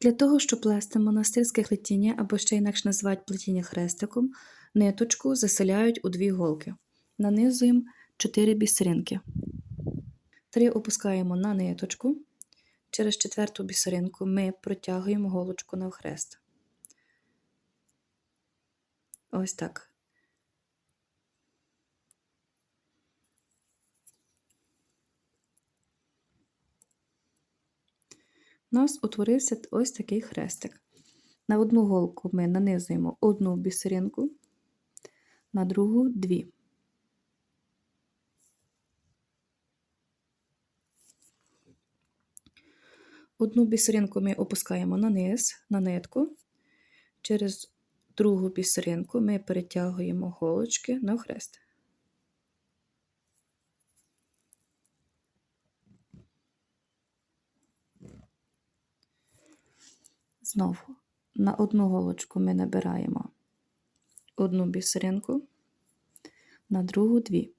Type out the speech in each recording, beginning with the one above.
Для того, щоб плести монастирське плетіння, або ще інакше називають плетіння хрестиком, ниточку заселяють у дві голки. Нанизуємо 4 бісеринки. 3 опускаємо на ниточку. Через четверту бісеринку ми протягуємо голочку навхрест. Ось так. У нас утворився ось такий хрестик. На одну голку ми нанизуємо одну бісеринку, на другу дві. Одну бісеринку ми опускаємо на низ, на нитку. Через другу бісеринку ми перетягуємо голочки на хрест. Знову на одну голочку ми набираємо одну бісеринку, на другу дві.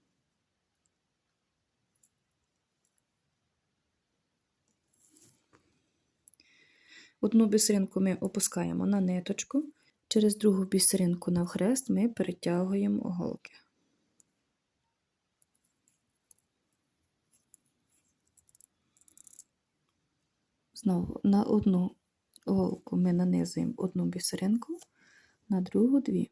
Одну бісеринку ми опускаємо на ниточку, через другу бісеринку на хрест ми перетягуємо голки. Знову на одну голку ми нанизуємо одну бісеринку, на другу дві.